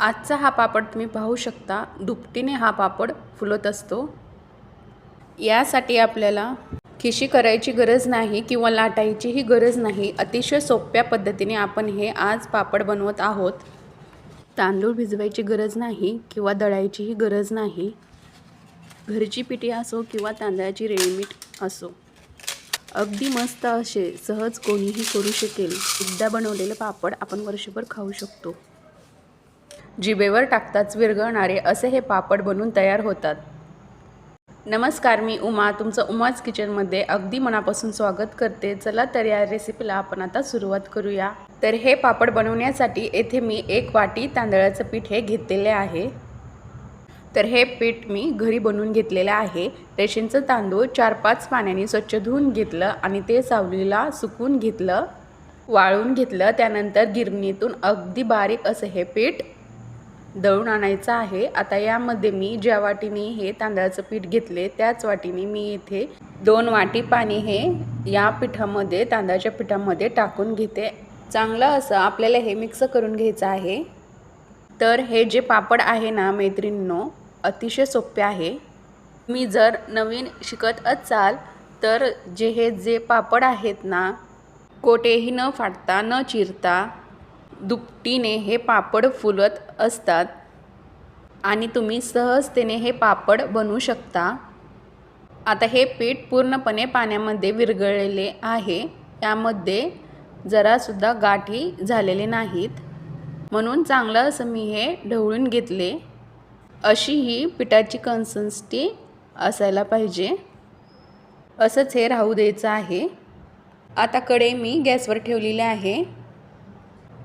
आजचा हा पापड तुम्ही पाहू शकता. दुपटीने हा पापड फुलत असतो. यासाठी आपल्याला खिशी करायची गरज नाही किंवा लाटायचीही गरज नाही. अतिशय सोप्या पद्धतीने आपण हे आज पापड बनवत आहोत. तांदूळ भिजवायची गरज नाही किंवा दळायचीही गरज नाही. घरची पिठी असो किंवा तांदळाची रेडीमेड असो. अगदी मस्त असे सहज कोणीही करू शकेल. एकदा बनवलेलं पापड आपण वर्षभर खाऊ शकतो. जिभेवर टाकताच विरघळणारे असे हे पापड बनून तयार होतात. नमस्कार मी उमा. तुमचं उमाज किचनमध्ये अगदी मनापासून स्वागत करते. चला तर या रेसिपीला आपण आता सुरुवात करूया. तर हे पापड बनवण्यासाठी येथे मी एक वाटी तांदळाचं पीठ हे घेतलेले आहे. तर हे पीठ मी घरी बनवून घेतलेलं आहे. रेशनचं तांदूळ चार पाच पाण्याने स्वच्छ धुवून घेतलं आणि ते सावलीला सुकून घेतलं. वाळून घेतलं. त्यानंतर गिरणीतून अगदी बारीक असं हे पीठ दळून आणायचं आहे. आता यामध्ये मी ज्या वाटीने हे तांदळाचं पीठ घेतले त्याच वाटीने मी इथे दोन वाटी पाणी हे या पिठामध्ये तांदळाच्या पिठामध्ये टाकून घेते. चांगलं असं आपल्याला हे मिक्स करून घ्यायचं आहे. तर हे जे पापड आहे ना मैत्रिणींनो अतिशय सोपे आहे. मी जर नवीन शिकत असाल तर जे हे जे पापड आहेत ना कोठेही न फाटता न चिरता दुपटीने हे पापड फुलत असतात. आणि तुम्ही सहजतेने हे पापड बनवू शकता. आता हे पीठ पूर्णपणे पाण्यामध्ये विरघळलेले आहे. त्यामध्ये जरासुद्धा गाठी झालेले नाहीत. म्हणून चांगलं असं मी हे ढवळून घेतले. अशी ही पिठाची कन्सिस्टी असायला पाहिजे. असंच हे राहू द्यायचं आहे. आता कडे मी गॅसवर ठेवलेले आहे.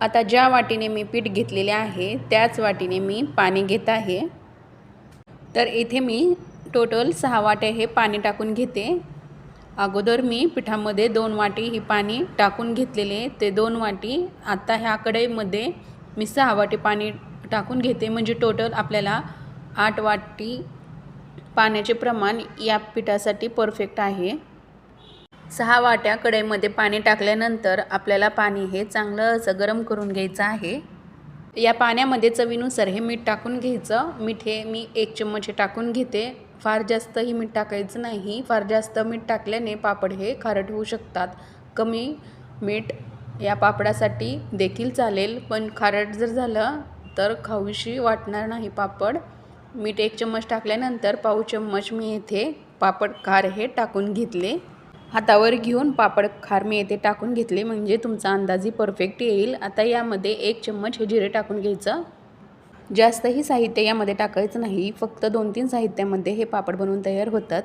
आता ज्या वाटीने मी पीठ घेतलेले आहे त्याच वाटीने मी पाणी घेत आहे. तर इथे मी टोटल सहा वाटे हे पाणी टाकून घेते. अगोदर मी पिठामध्ये दोन वाटी ही पाणी टाकून घेतलेले ते दोन वाटी आता ह्या कढईमध्ये मी सहा वाटी पाणी टाकून घेते. म्हणजे टोटल आपल्याला आठ वाटी पाण्याचे प्रमाण या पिठासाठी परफेक्ट आहे. सहा वाट्या कढईमध्ये पाणी टाकल्यानंतर आपल्याला पाणी हे चांगलं असं गरम करून घ्यायचं आहे. या पाण्यामध्ये चवीनुसार हे मीठ टाकून घ्यायचं. मीठ हे मी एक चम्मच हे टाकून घेते. फार जास्तही मीठ टाकायचं नाही. फार जास्त मीठ टाकल्याने पापड हे खारट होऊ शकतात. कमी मीठ या पापडासाठी देखील चालेल. पण खारट जर झालं तर खाऊशी वाटणार नाही पापड. मीठ एक चम्मच टाकल्यानंतर पाऊ चम्मच मी येथे पापड खार हे टाकून घेतले. हातावर घेऊन पापड खार मी येथे टाकून घेतले म्हणजे तुमचा अंदाजी परफेक्ट येईल. आता यामध्ये एक चम्मच हे जिरे टाकून घ्यायचं. जास्तही साहित्य यामध्ये टाकायचं नाही. फक्त दोन तीन साहित्यामध्ये हे पापड बनवून तयार होतात.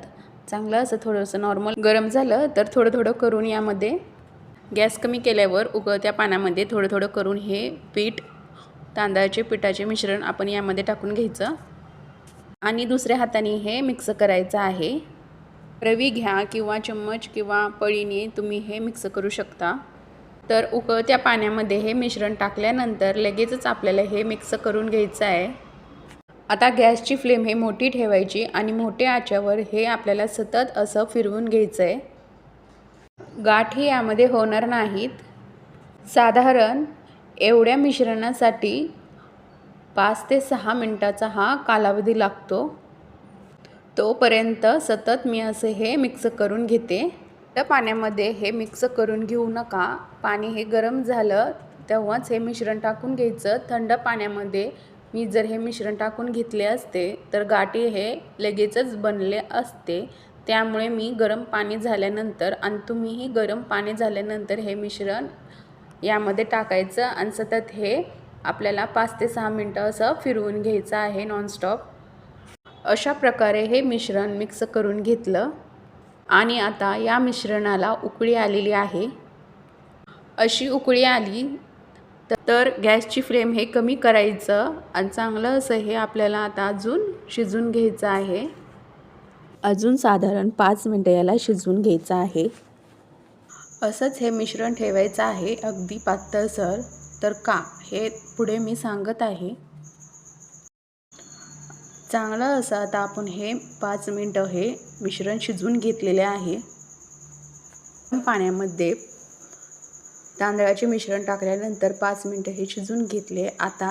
चांगलं असं थोडंसं नॉर्मल गरम झालं तर थोडं थोडं करून यामध्ये गॅस कमी केल्यावर उकळत्या पाण्यामध्ये थोडं थोडं करून हे पीठ तांदळाचे पिठाचे मिश्रण आपण यामध्ये टाकून घ्यायचं. आणि दुसऱ्या हाताने हे मिक्स करायचं आहे. रवी घ्या किंवा चम्मच किंवा पळीने तुम्ही हे मिक्स करू शकता. तर उकळत्या पाण्यामध्ये हे मिश्रण टाकल्यानंतर लगेचच आपल्याला हे मिक्स करून घ्यायचं आहे. आता गॅसची फ्लेम हे मोठी ठेवायची आणि मोठ्या आच्यावर हे आपल्याला सतत असं फिरवून घ्यायचं आहे. गाठी यामध्ये होणार नाहीत. साधारण एवढ्या मिश्रणासाठी पाच ते सहा मिनटाचा हा कालावधी लागतो. तोपर्यंत सतत मी असं हे मिक्स करून घेते. त्या पाण्यामध्ये हे मिक्स करून घेऊ नका. पाणी हे गरम झालं तेव्हाच हे मिश्रण टाकून घ्यायचं. थंड पाण्यामध्ये मी जर हे मिश्रण टाकून घेतले असते तर गाठी हे लगेचच बनले असते. त्यामुळे मी गरम पाणी झाल्यानंतर आणि तुम्हीही गरम पाणी झाल्यानंतर हे मिश्रण यामध्ये टाकायचं आणि सतत हे आपल्याला पाच ते सहा मिनटं असं फिरवून घ्यायचं आहे नॉनस्टॉप. अशा प्रकारे हे मिश्रण मिक्स करून घेतलं. आणि आता या मिश्रणाला उकळी आलेली आहे. अशी उकळी आली तर गॅसची फ्लेम हे कमी करायचं आणि चांगलं असं हे आपल्याला आता अजून शिजून घ्यायचं आहे. अजून साधारण पाच मिनटं याला शिजवून घ्यायचं आहे. असंच हे मिश्रण ठेवायचं आहे. अगदी पातळसर तर का? हे पुढे मी सांगत आहे. चांगलं असं आता आपण हे पाच मिनटं हे मिश्रण शिजवून घेतलेले आहे. पाण्यामध्ये तांदळाचे मिश्रण टाकल्यानंतर पाच मिनटं हे शिजवून घेतले. आता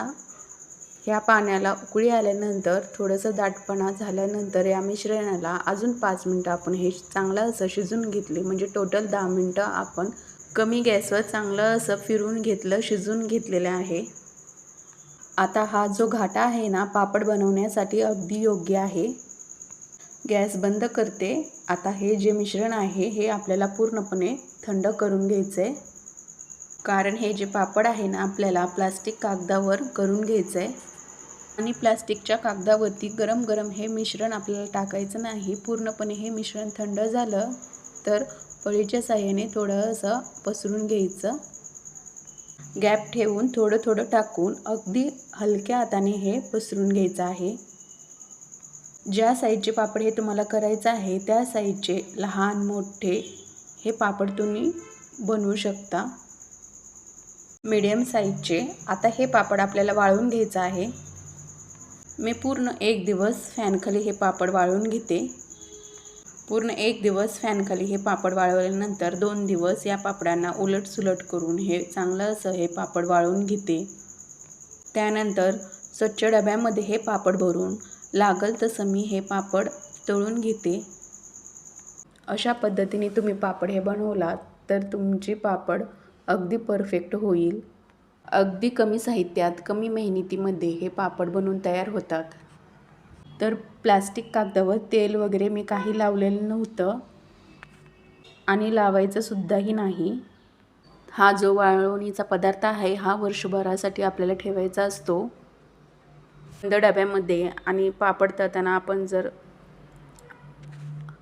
ह्या पाण्याला उकळी आल्यानंतर थोडंसं दाटपणा झाल्यानंतर या मिश्रणाला अजून पाच मिनटं आपण हे चांगलं असं शिजून घेतले. म्हणजे टोटल दहा मिनटं आपण कमी गॅसवर चांगलं असं फिरून घेतलं शिजून घेतलेलं आहे. आता हा जो घाटा आहे ना पापड बनवण्यासाठी अगदी योग्य आहे. गॅस बंद करते. आता हे जे मिश्रण आहे हे आपल्याला पूर्णपणे थंड करून घ्यायचं आहे कारण हे जे पापड आहे ना आपल्याला प्लास्टिक कागदावर करून घ्यायचं आहे आणि प्लास्टिकच्या कागदावरती गरम गरम हे मिश्रण आपल्याला टाकायचं नाही. पूर्णपणे हे मिश्रण थंड झालं तर पळीच्या साह्याने थोडंसं पसरून घ्यायचं. गॅप ठेवून थोडं थोडं टाकून अगदी हलक्या हाताने हे पसरून घ्यायचं आहे. ज्या साईजचे पापड हे तुम्हाला करायचं आहे त्या साईजचे लहान मोठे हे पापड तुम्ही बनवू शकता. मीडियम साईजचे. आता हे पापड आपल्याला वाळून घ्यायचं आहे. मी पूर्ण एक दिवस फॅनखाली हे पापड वाळून घेते. पूर्ण एक दिवस फॅनखाली हे पापड वाळवल्यानंतर दोन दिवस या पापडांना उलट सुलट करून हे चांगलं असं हे पापड वाळून घेते. त्यानंतर स्वच्छ डब्यामध्ये हे पापड भरून लागल तसं मी हे पापड तळून घेते. अशा पद्धतीने तुम्ही पापड हे बनवलात तर तुमचे पापड अगदी परफेक्ट होईल. अगदी कमी साहित्यात कमी मेहनतीमध्ये हे पापड बनवून तयार होतात. तर प्लॅस्टिक कागदावर तेल वगैरे मी काही लावलेलं नव्हतं. आणि लावायचंसुद्धाही नाही. हा जो वाळवणीचा पदार्थ आहे हा वर्षभरासाठी आपल्याला ठेवायचा असतो. बंद डब्यामध्ये आणि पापड तळताना आपण जर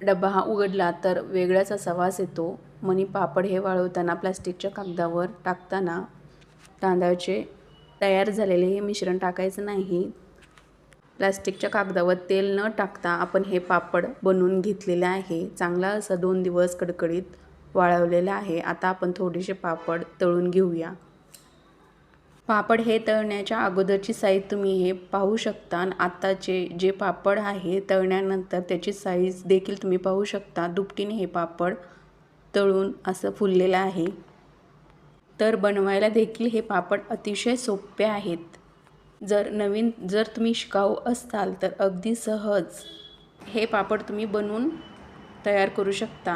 डबा हा उघडला तर वेगळाच असा वास येतो. मनी पापड हे वाळवताना प्लास्टिकच्या कागदावर टाकताना तांदळाचे तयार झालेले हे मिश्रण टाकायचं नाही. प्लास्टिकच्या कागदावर तेल न टाकता आपण हे पापड बनवून घेतलेले आहे. चांगला असं दोन दिवस कडकडीत वाळवलेलं आहे. आता आपण थोडेसे पापड तळून घेऊया. पापड हे तळण्याच्या अगोदरची साईज तुम्ही हे पाहू शकता. आणि आत्ताचे जे पापड आहे तळण्यानंतर त्याची साईज देखील तुम्ही पाहू शकता. दुपटीने हे पापड तळून असं फुललेलं आहे. तर बनवायला देखील हे पापड अतिशय सोपे आहेत. जर नवीन जर तुम्ही शिकाऊ असाल तर अगदी सहज हे पापड तुम्ही बनवून तयार करू शकता.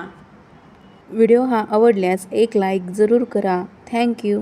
व्हिडिओ हा आवडल्यास एक लाईक जरूर करा. थँक्यू